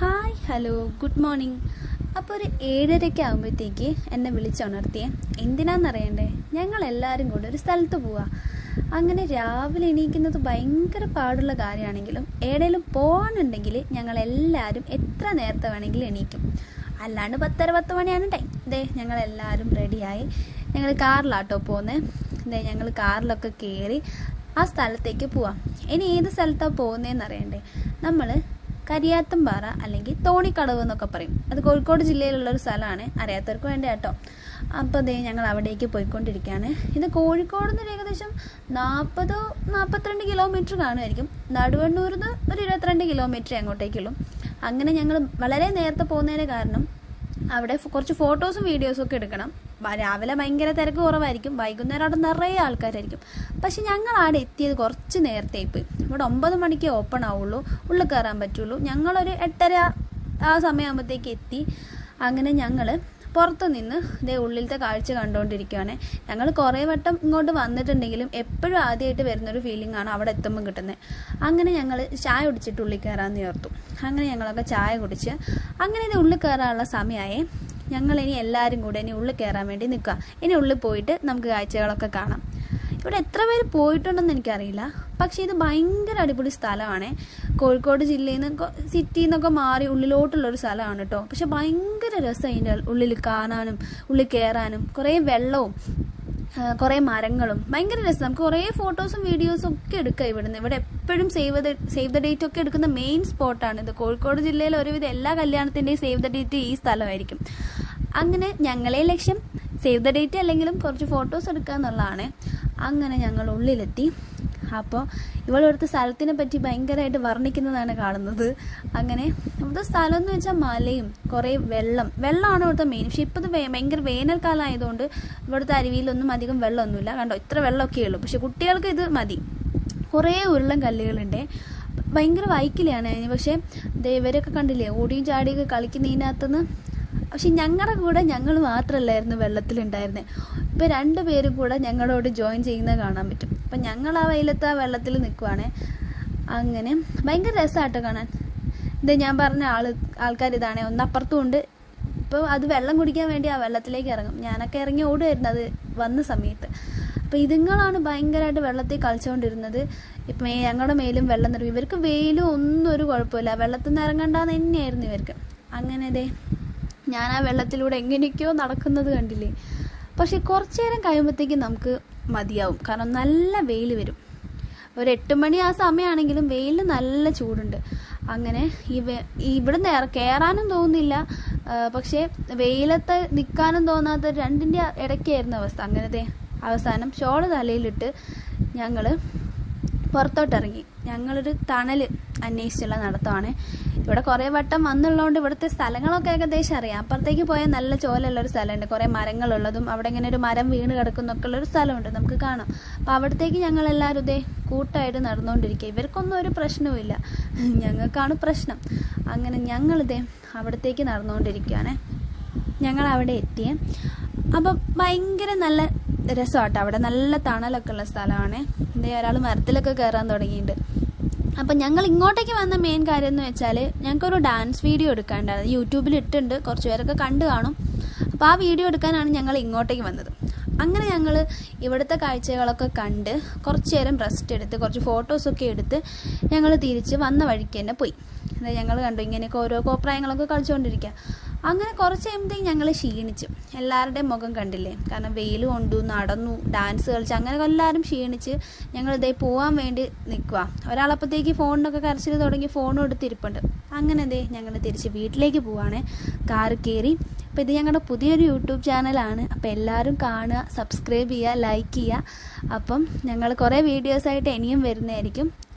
Hi hello good morning. അപ്പോൾ ഒരു ഏഴരയ്ക്ക് ആകുമ്പോഴത്തേക്ക് എന്നെ വിളിച്ചുണർത്തിയേ. എന്തിനാണെന്നറിയണ്ടേ ഞങ്ങൾ എല്ലാവരും കൂടെ ഒരു സ്ഥലത്ത് പോവാ. അങ്ങനെ രാവിലെ എണീക്കുന്നത് ഭയങ്കര പാടുള്ള കാര്യമാണെങ്കിലും ഏടേലും പോകാനുണ്ടെങ്കിൽ ഞങ്ങൾ എല്ലാവരും എത്ര നേരത്തെ വേണമെങ്കിലും എണീക്കും. അല്ലാണ്ട് പത്തര പത്ത് മണിയാണ് ടൈം ദേ ഞങ്ങൾ എല്ലാവരും റെഡിയായി. ഞങ്ങൾ കാറിലാട്ടോ പോകുന്നത് ദേ ഞങ്ങൾ കാറിലൊക്കെ കയറി ആ സ്ഥലത്തേക്ക് പോവാം. ഇനി ഏത് സ്ഥലത്താണ് പോകുന്നതെന്ന് അറിയണ്ടേ നമ്മൾ കരിയാത്തമ്പാറ അല്ലെങ്കിൽ തോണിക്കടവ് എന്നൊക്കെ പറയും. അത് കോഴിക്കോട് ജില്ലയിലുള്ള ഒരു സ്ഥലമാണ്. അറിയാത്തവർക്ക് വേണ്ടി കേട്ടോ അപ്പോൾ ദേ ഞങ്ങൾ അവിടേക്ക് പോയിക്കൊണ്ടിരിക്കുകയാണ്. ഇത് കോഴിക്കോട് നിന്ന് ഏകദേശം നാൽപ്പത് നാൽപ്പത്തിരണ്ട് കിലോമീറ്റർ കാണുമായിരിക്കും. നടുവണ്ണൂരിൽ നിന്ന് ഒരു ഇരുപത്തിരണ്ട് കിലോമീറ്റർ അങ്ങോട്ടേക്കുള്ളൂ. അങ്ങനെ ഞങ്ങൾ വളരെ നേരത്തെ പോകുന്നതിന് കാരണം അവിടെ കുറച്ച് ഫോട്ടോസും വീഡിയോസും ഒക്കെ എടുക്കണം. രാവിലെ ഭയങ്കര തിരക്ക് കുറവായിരിക്കും. വൈകുന്നേരം അവിടെ നിറയെ ആൾക്കാരായിരിക്കും. പക്ഷെ ഞങ്ങൾ അവിടെ എത്തിയത് കുറച്ച് നേരത്തെ പോയി ഇവിടെ ഒമ്പത് മണിക്ക് ഓപ്പൺ ആവുള്ളൂ. ഉള്ളിൽ കയറാൻ പറ്റുള്ളൂ. ഞങ്ങളൊരു എട്ടര ആ സമയമാകുമ്പോഴത്തേക്ക് എത്തി. അങ്ങനെ ഞങ്ങൾ പുറത്ത് നിന്ന് ഇതേ ഉള്ളിലത്തെ കാഴ്ച കണ്ടുകൊണ്ടിരിക്കുകയാണ് ഞങ്ങൾ കുറേ വട്ടം ഇങ്ങോട്ട് വന്നിട്ടുണ്ടെങ്കിലും എപ്പോഴും ആദ്യമായിട്ട് വരുന്നൊരു ഫീലിംഗ് ആണ് അവിടെ എത്തുമ്പോൾ കിട്ടുന്നത് അങ്ങനെ ഞങ്ങൾ ചായ കുടിച്ചിട്ട് ഉള്ളിൽ കയറാൻ നേർത്തു അങ്ങനെ ഞങ്ങളൊക്കെ ചായ കുടിച്ച് അങ്ങനെ ഇത് ഉള്ളിൽ കയറാനുള്ള സമയമായേ ഞങ്ങൾ ഇനി എല്ലാവരും കൂടെ ഇനി ഉള്ളിൽ കയറാൻ വേണ്ടി നിൽക്കുക. ഇനി ഉള്ളിൽ പോയിട്ട് നമുക്ക് കാഴ്ചകളൊക്കെ കാണാം. ഇവിടെ എത്ര പേര് പോയിട്ടുണ്ടെന്ന് എനിക്കറിയില്ല. പക്ഷേ ഇത് ഭയങ്കര അടിപൊളി സ്ഥലമാണ്. കോഴിക്കോട് ജില്ലയിൽ നിന്ന് സിറ്റിയിൽ നിന്നൊക്കെ മാറി ഉള്ളിലോട്ടുള്ള ഒരു സ്ഥലമാണ് കേട്ടോ പക്ഷെ ഭയങ്കര രസം അതിന്റെ ഉള്ളിൽ കാണാനും ഉള്ളിൽ കയറാനും കുറേ വെള്ളവും കുറേ മരങ്ങളും. ഭയങ്കര രസം. നമുക്ക് കുറേ ഫോട്ടോസും വീഡിയോസും ഒക്കെ എടുക്കാം ഇവിടുന്ന്. ഇവിടെ എപ്പോഴും save the save the date ഒക്കെ എടുക്കുന്ന മെയിൻ സ്പോട്ടാണ് ഇത്. കോഴിക്കോട് ജില്ലയിലെ ഒരുവിധം എല്ലാ കല്യാണത്തിന്റെയും സേവ് ദ ഡേറ്റ് ഈ സ്ഥലമായിരിക്കും. അങ്ങനെ ഞങ്ങളെ ലക്ഷ്യം സേവ് ദ ഡേറ്റ് അല്ലെങ്കിലും കുറച്ച് ഫോട്ടോസ് എടുക്കുക എന്നുള്ളതാണ് അങ്ങനെ ഞങ്ങൾ ഉള്ളിലെത്തി അപ്പോൾ ഇവളൊരു സ്ഥലത്തിനെ പറ്റി ഭയങ്കരമായിട്ട് വർണിക്കുന്നതാണ് കാണുന്നത്. അങ്ങനെ ഇവിടുത്തെ സ്ഥലം എന്ന് വെച്ചാൽ മലയും കുറേ വെള്ളം. വെള്ളമാണ് ഇവിടുത്തെ മെയിൻ പക്ഷെ ഇപ്പോൾ ഇത് ഭയങ്കര വേനൽക്കാലം ആയതുകൊണ്ട് ഇവിടുത്തെ അരുവിയിലൊന്നും അധികം വെള്ളമൊന്നുമില്ല. കണ്ടോ? ഇത്ര വെള്ളമൊക്കെ ഉള്ളൂ. പക്ഷെ കുട്ടികൾക്ക് ഇത് മതി. കുറേ ഉരുളം കല്ലുകളുണ്ട്. ഭയങ്കര വൈക്കിലാണ് പക്ഷേ ഇവരൊക്കെ കണ്ടില്ലേ? ഓടിയും ചാടിയൊക്കെ കളിക്കുന്നതിനകത്തുനിന്ന് പക്ഷെ ഞങ്ങളുടെ കൂടെ ഞങ്ങൾ മാത്രമല്ലായിരുന്നു വെള്ളത്തിലുണ്ടായിരുന്നത് ഇപ്പം രണ്ട് പേരും കൂടെ ഞങ്ങളോട് ജോയിൻ ചെയ്യുന്നത് കാണാൻ പറ്റും. അപ്പം ഞങ്ങൾ ആ വെയിലത്ത് ആ വെള്ളത്തിൽ നിൽക്കുവാണ് അങ്ങനെ ഭയങ്കര രസമാട്ടോ കാണാൻ. ഇത് ഞാൻ പറഞ്ഞ ആൾ ആൾക്കാർ ഇതാണേ. ഒന്നപ്പുറത്തും ഉണ്ട്. ഇപ്പോൾ അത് വെള്ളം കുടിക്കാൻ വേണ്ടി ആ വെള്ളത്തിലേക്ക് ഇറങ്ങും. ഞാനൊക്കെ ഇറങ്ങി ഓടുമായിരുന്നു അത് വന്ന സമയത്ത്. അപ്പോൾ ഇതുങ്ങളാണ് ഭയങ്കരമായിട്ട് വെള്ളത്തിൽ കളിച്ചുകൊണ്ടിരുന്നത് ഇപ്പം ഞങ്ങളുടെ മേലും വെള്ളം നിറയും. ഇവർക്ക് വെയിലും ഒന്നും ഒരു കുഴപ്പമില്ല. വെള്ളത്തിൽ നിന്ന് ഇറങ്ങണ്ടെന്ന് തന്നെയായിരുന്നു ഇവർക്ക്. അങ്ങനെ ദേ ഞാൻ ആ വെള്ളത്തിലൂടെ എങ്ങനെയൊക്കെയോ നടക്കുന്നത് കണ്ടില്ലേ? പക്ഷെ കുറച്ചു നേരം കഴിയുമ്പോഴത്തേക്കും നമുക്ക് മതിയാവും. കാരണം നല്ല വെയിൽ വരും. ഒരു എട്ട് മണി ആ സമയമാണെങ്കിലും വെയിലിന് നല്ല ചൂടുണ്ട്. അങ്ങനെ ഈ ഇവിടുന്ന് കയറാനും തോന്നുന്നില്ല. പക്ഷേ വെയിലത്ത് നിൽക്കാനും തോന്നാത്ത രണ്ടിന്റെ ഇടയ്ക്കായിരുന്നു അവസ്ഥ. അങ്ങനത്തെ അവസാനം ഷോൾ തലയിലിട്ട് ഞങ്ങൾ പുറത്തോട്ടിറങ്ങി. ഞങ്ങളൊരു തണൽ അന്വേഷിച്ചുള്ള നടത്തമാണ്. ഇവിടെ കുറേ വട്ടം വന്നുള്ളതുകൊണ്ട് ഇവിടുത്തെ സ്ഥലങ്ങളൊക്കെ ഏകദേശം അറിയാം. അപ്പുറത്തേക്ക് പോയാൽ നല്ല ചോലുള്ള ഒരു സ്ഥലമുണ്ട്. കുറേ മരങ്ങളുള്ളതും അവിടെ ഇങ്ങനെ ഒരു മരം വീണ് കിടക്കുന്നൊക്കെ ഉള്ള ഒരു സ്ഥലമുണ്ട് നമുക്ക് കാണാം. അപ്പോൾ അവിടത്തേക്ക് ഞങ്ങൾ എല്ലാവരും ഇതേ കൂട്ടായിട്ട് നടന്നുകൊണ്ടിരിക്കുക. ഇവർക്കൊന്നും ഒരു പ്രശ്നവുമില്ല. ഞങ്ങൾക്കാണ് പ്രശ്നം. അങ്ങനെ ഞങ്ങളിതേ അവിടത്തേക്ക് നടന്നുകൊണ്ടിരിക്കുകയാണ്. ഞങ്ങൾ അവിടെ എത്തിയേ. അപ്പം ഭയങ്കര നല്ല രസമാട്ടോ അവിടെ നല്ല തണലൊക്കെ ഉള്ള സ്ഥലമാണ്. എന്തേ ഒരാൾ മരത്തിലൊക്കെ കയറാൻ തുടങ്ങിയിട്ടുണ്ട്. അപ്പം ഞങ്ങൾ ഇങ്ങോട്ടേക്ക് വന്ന മെയിൻ കാര്യം എന്ന് വെച്ചാൽ ഞങ്ങൾക്കൊരു ഡാൻസ് വീഡിയോ എടുക്കാനുണ്ടായിരുന്നു. യൂട്യൂബിൽ ഇട്ടുണ്ട് കുറച്ച് പേരൊക്കെ കണ്ടു കാണും. അപ്പോൾ ആ വീഡിയോ എടുക്കാനാണ് ഞങ്ങൾ ഇങ്ങോട്ടേക്ക് വന്നത്. അങ്ങനെ ഞങ്ങൾ ഇവിടുത്തെ കാഴ്ചകളൊക്കെ കണ്ട് കുറച്ച് നേരം റെസ്റ്റ് എടുത്ത് കുറച്ച് ഫോട്ടോസൊക്കെ എടുത്ത് ഞങ്ങൾ തിരിച്ച് വന്ന വഴിക്ക് തന്നെ പോയി. അതായത് ഞങ്ങൾ കണ്ടു ഇങ്ങനെയൊക്കെ ഓരോ കോപ്രായങ്ങളൊക്കെ കളിച്ചുകൊണ്ടിരിക്കുക. അങ്ങനെ കുറച്ച് കഴിയുമ്പോഴത്തേക്ക് ഞങ്ങൾ ക്ഷീണിച്ചു. എല്ലാവരുടെയും മുഖം കണ്ടില്ലേ? കാരണം വെയിൽ കൊണ്ടു നടന്നു ഡാൻസ് കളിച്ചു അങ്ങനെ എല്ലാവരും ക്ഷീണിച്ച് ഞങ്ങൾ ഇതേ പോകാൻ വേണ്ടി നിൽക്കുക ഒരാളപ്പോഴത്തേക്ക് ഫോണിനൊക്കെ കരച്ചിൽ തുടങ്ങി ഫോണും എടുത്തിരിപ്പുണ്ട് അങ്ങനെ ഇതേ ഞങ്ങൾ തിരിച്ച് വീട്ടിലേക്ക് പോവാണ്. കാർ കയറി. അപ്പോൾ ഇത് ഞങ്ങളുടെ പുതിയൊരു യൂട്യൂബ് ചാനലാണ്. അപ്പോൾ എല്ലാവരും കാണുക സബ്സ്ക്രൈബ് ചെയ്യുക ലൈക്ക് ചെയ്യുക. അപ്പം ഞങ്ങൾ കുറേ വീഡിയോസായിട്ട് ഇനിയും വരുന്നതായിരിക്കും.